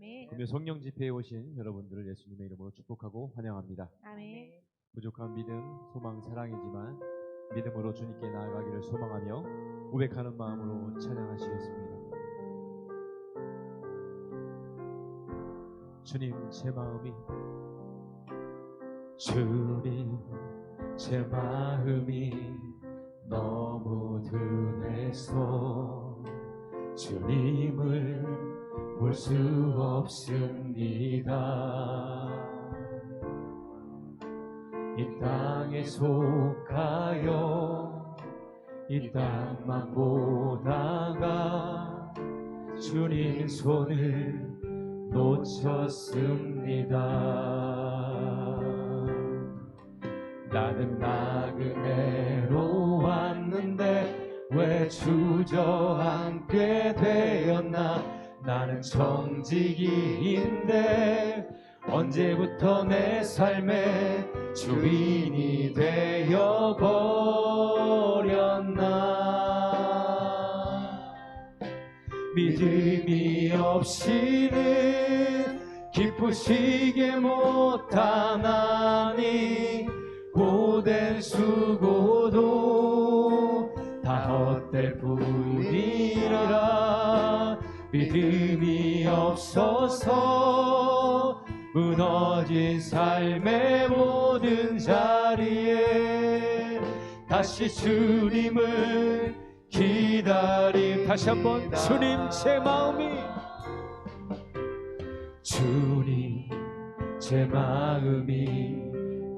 아멘. 금요 성령 집회에 오신 여러분들을 예수님의 이름으로 축복하고 환영합니다. 아멘. 부족한 믿음, 소망, 사랑이지만 믿음으로 주님께 나아가기를 소망하며 고백하는 마음으로 찬양하시겠습니다. 주님 제 마음이 주님 제 마음이 너무 둔해서 주님을 볼 수 없습니다. 이 땅에 속하여 이 땅만 보다가 주님 손을 놓쳤습니다. 나는 나그네로 왔는데 왜 주저앉게 되었 나 나는 정직이인데 언제부터 내 삶의 주인이 되어 버렸나? 믿음이 없이는 기쁘시게 못하나니 고된 수고도 다 헛될 뿐이라 믿음이 없어서 무너진 삶의 모든 자리에 다시 주님을 기다림 다시 한번 주님 제 마음이. 주님 제 마음이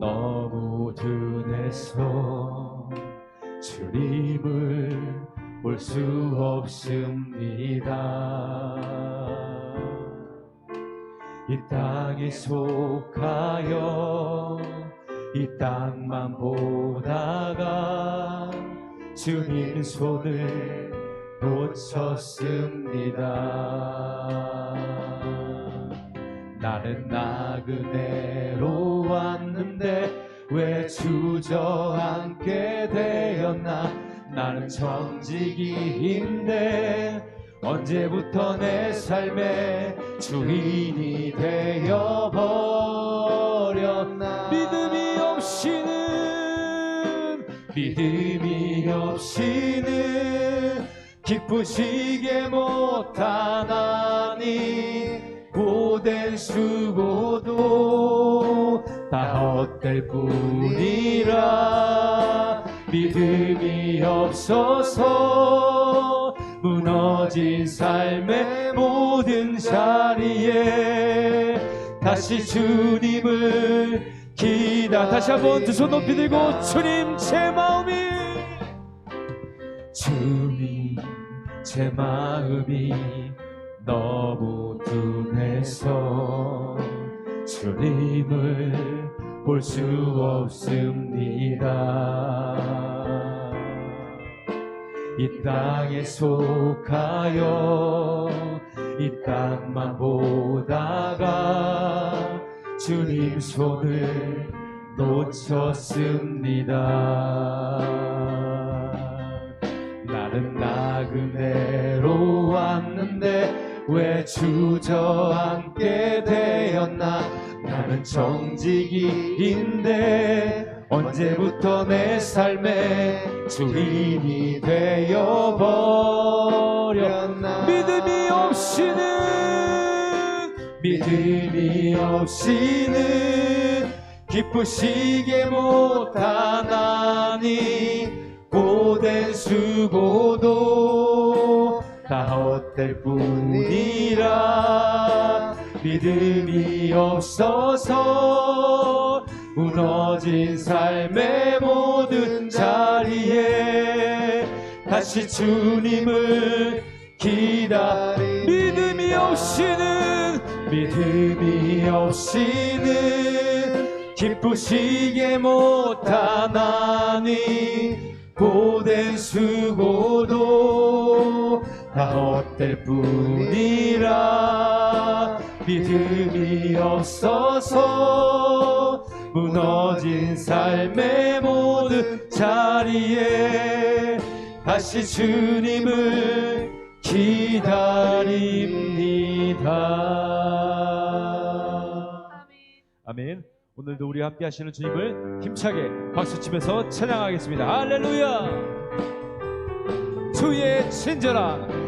너무 둔해서 주님을 볼 수 없습니다. 이 땅에 속하여 이 땅만 보다가 주님 손을 놓쳤습니다. 나는 나그네로 왔는데 왜 주저앉게 되었나 나는 정직이인데 언제부터 내 삶의 주인이 되어 버렸나? 믿음이 없이는 믿음이 없이는 기쁘시게 못하나니 고된 수고도 다 헛될 뿐이라 믿음이 없어서 무너진 삶의 모든 자리에 다시 주님을 기다. 다시 한번 두 손 높이 들고 주님 제 마음이 주님 제 마음이 너무 둔해서 주님을 볼 수 없습니다. 이 땅에 속하여 이 땅만 보다가 주님 손을 놓쳤습니다. 나는 나그네로 왔는데 왜 주저앉게 되었나 나는 정직이인데 언제부터 내 삶의 주인이 되어 버렸나? 믿음이 없이는 믿음이 없이는 기쁘시게 못하나니 고된 수고도 다 헛될 뿐이라 믿음이 없어서 무너진 삶의 모든 자리에 다시 주님을 기다리 믿음이 없이는 믿음이 없이는 기쁘시게 못하나니 고된 수고도 다 헛될 뿐이라 믿음이 없어서 무너진 삶의 모든 자리에 다시 주님을 기다립니다. 아멘. 오늘도 우리 함께 하시는 주님을 힘차게 박수치면서 찬양하겠습니다. 할렐루야! 주의 친절한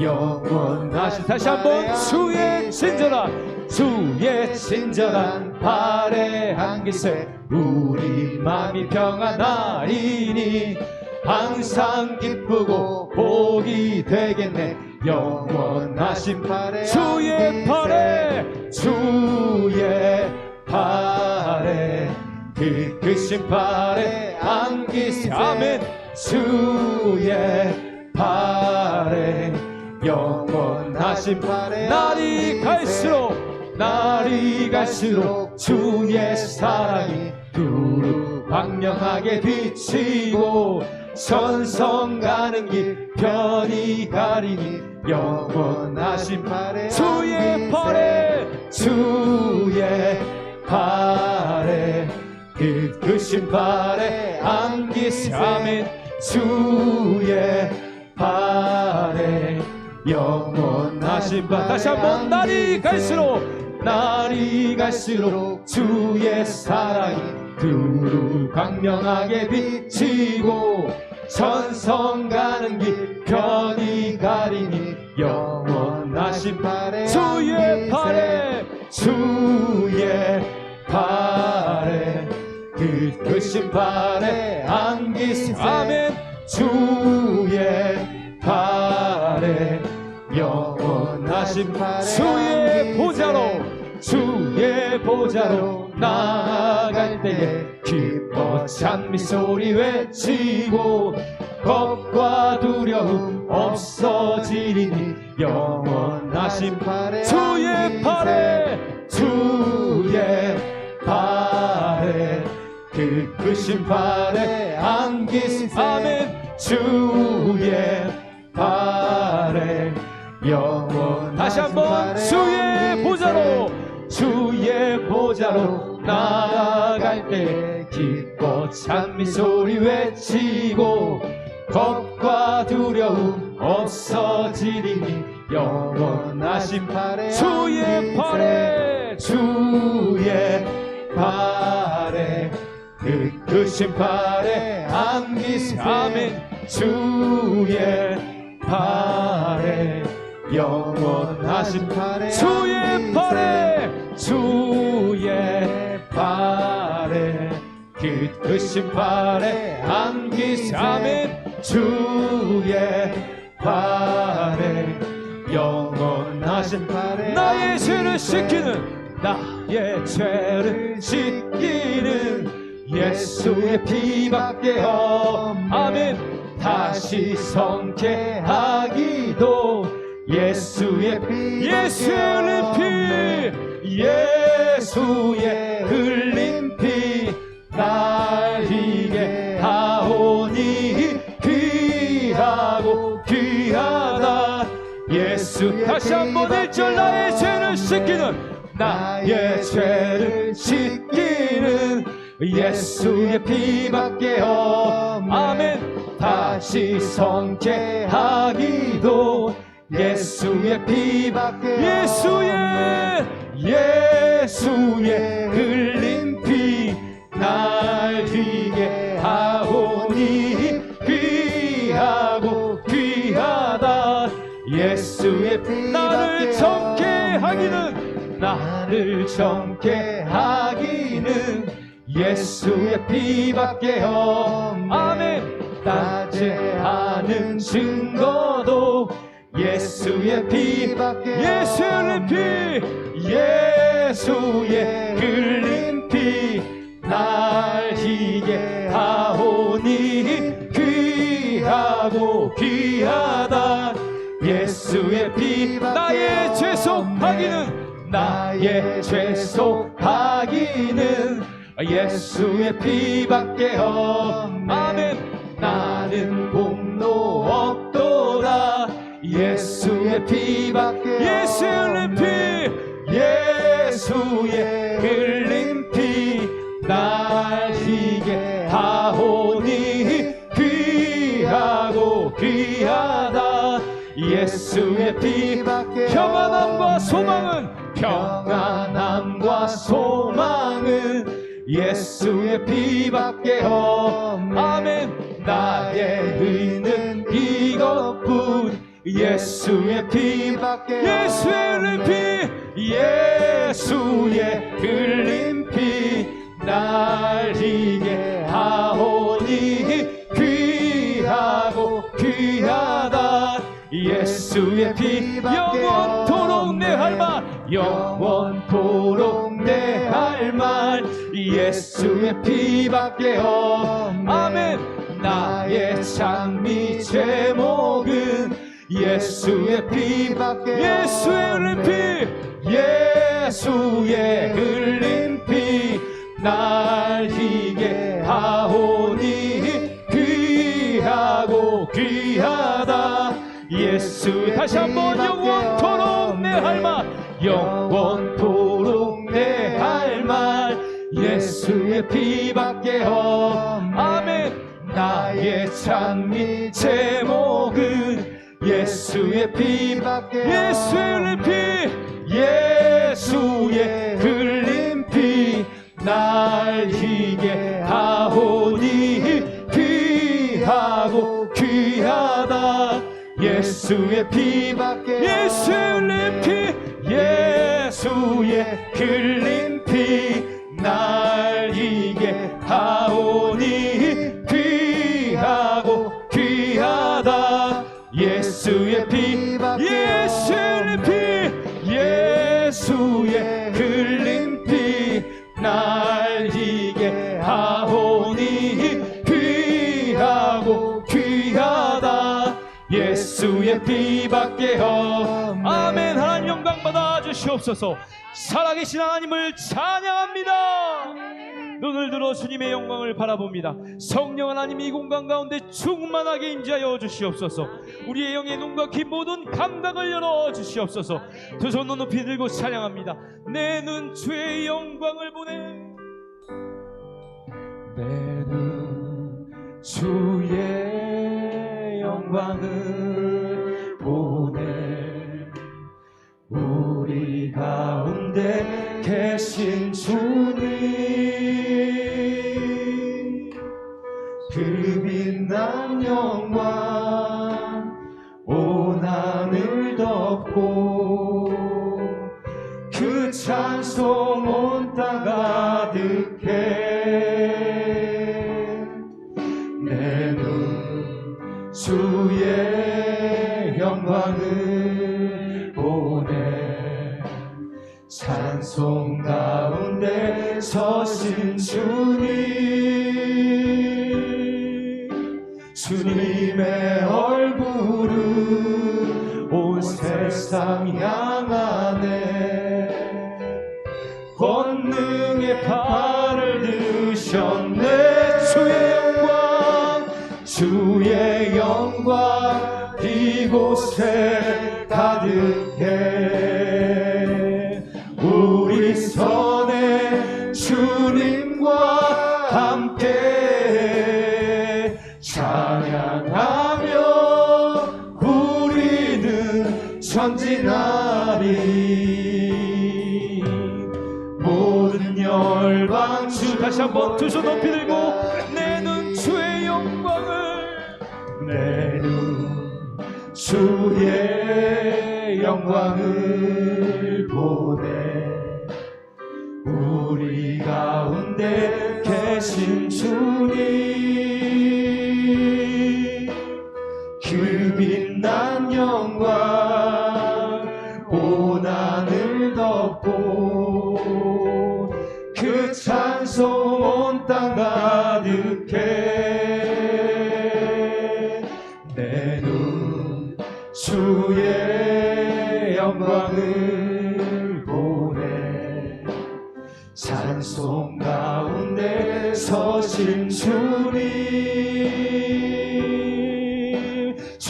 영원하신 다시 한번 주의 친절한 주의 친절한 발에 안기세. 우리 마음이 평안하리니 항상 기쁘고 복이 되겠네. 영원하신 발에 주의 발에 주의 발에 그 크신 발에 안기세. 아멘. 주의 발에 영원하신 날이 갈수록 날이 갈수록 주의 사랑이 두루 광명하게 비치고 천성 가는 길 편히 가리니 영원하신 발에 주의 발에 주의 발에 그 크신 발에 안기세 아멘 주의 발에 영원하신 발 다시 한번 날이 갈수록 날이 갈수록 주의 사랑이 두루 광명하게 비치고 천성 가는 길 편히 가리니 영원하신 발에 주의 발에 주의 발에 그 크신 발에 안기세. 아멘. 주의 발에 영원하신 주의 보좌로 주의 보좌로 나아갈 때에 기뻐 찬미 소리 외치고 겁과 두려움 없어지리니 영원하신 주의 발에 주의 발에 그 크신 발에 안기세. 아멘. 주의 발에 영원 다시 한번 주의 보좌로 주의 보좌로 나아갈 때 기뻐 찬미 소리 외치고 겁과 두려움 없어지리니 영원하신 발에 주의 발에 주의 발에 그 크신 발에 안기세. 아멘. 주의 발에 영원하신 주의 발에 주의 발에 그 크신 발에 아멘 주의 발에 영원하신 나의 죄를 씻기는 나의 죄를 씻기는 예수의 피밖에 없 아멘. 다시 성케하기도 예수의 피 예수의 피 예수의 흘린 피날 이게 하오니 귀하고 귀하다. 예수 다시 한번 1절 나의 죄를 씻기는 나의 죄를 씻기는 예수의 피밖에 없 아멘. 다시 성케하기도 예수의 피밖에 예수의 예수의 흘린 피날 뒤게 하오니 귀하고 귀하다. 예수의 피 나를 정케 하기는 나를 정케 하기는 예수의 피밖에 없 아멘. 따제하는 증거도 예수의 피밖에 예수의 피 예수의 흘린 피날 희게 하오니 귀하고 귀하다. 예수의 피 나의 죄 속하기는 나의 죄 속하기는 예수의 피밖에 없네 예수의 피밖에 예수의 피. 예수의 흘린 피날 희게 하오니 귀하고 귀하다 예수의 피 평안함과 소망은 평안함과 소망은 예수의 피밖에 없네 예수의 피밖에 예수의 흘린 피. 예수의 흘린 피날 희게 하오니 귀하고 귀하다 예수의 피 영원토록 내할 말. 영원토록 내할말 예수의 피밖에 없네 아멘. 나의 찬미 제목은 예수의 피밖에 예수의 흘린 피. 예수의 흘린 피날 희게 하오니 귀하고 귀하다 예수의 다시 한번 영원토록 내 할 말. 영원토록 내 할 말 예수의 피밖에 없네 아멘. 나의 찬미 제목은 예수의 피밖에 예수의 피. 예수의 흘린 피 날 희게 하오니 귀하고 귀하다 예수의 피밖에 예수의 흘린 피. 예수의 흘린 피날 희게 하오니 주시옵소서. 살아계신 하나님을 찬양합니다. 눈을 들어 주님의 영광을 바라봅니다. 성령 하나님 이 공간 가운데 충만하게 임재하여 주시옵소서. 우리의 영의 눈과 귀 모든 감각을 열어 주시옵소서. 두손 높이 들고 찬양합니다. 내 눈 주의 영광을 보내. 내 눈 주의 영광을 가운데 계신 주님. 그 빛난 영광 온 하늘 덮고 그 찬송 온 땅 가득해 내눈 주 서신 주님. 주님의 얼굴은 온 세상 향하네 권능의 팔을 드셨네. 주의 영광 주의 영광 이곳에 가득해 주님과 함께 찬양하며 우리는 전진하리 모든 열방 주 다시 한번 두 손 높이 들고 내 눈 주의 영광을 내 눈 주의 영광을 우리 가운데 계신 주님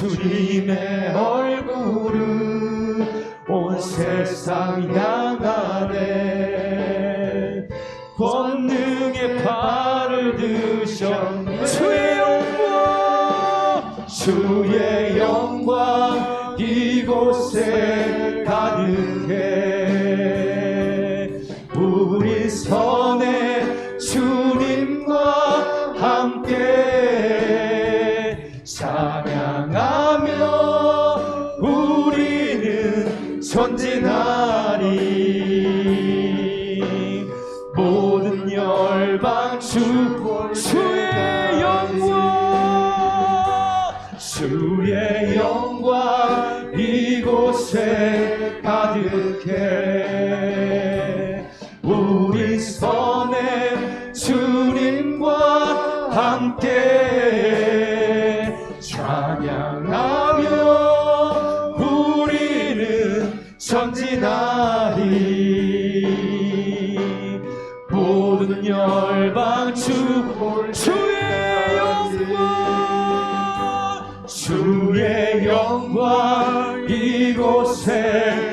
주님의 얼굴은 온 세상 향하네. 권능의 팔을 드셔 주의 영광 주의 하나님 모든 열방 주 주의 영광. 주의 영광 이곳에 가득해. 주의 영광 주의 영광 이곳에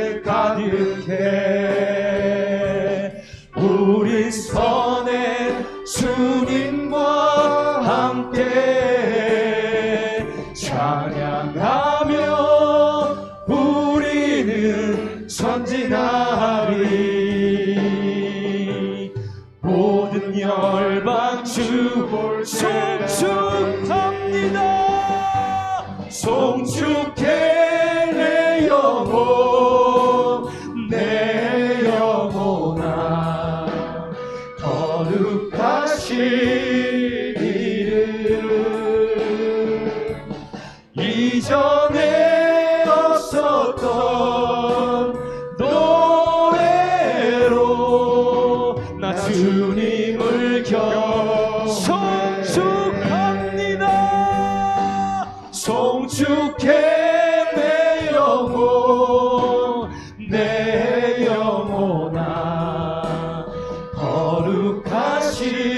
Shri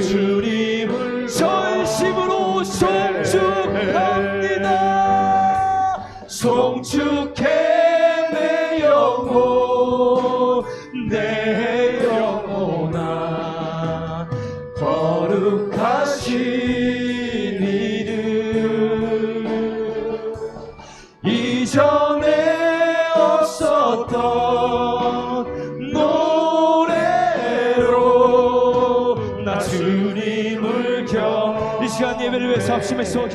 주님을 절심으로 네. 송축합니다. 송축해. Aproxima esse som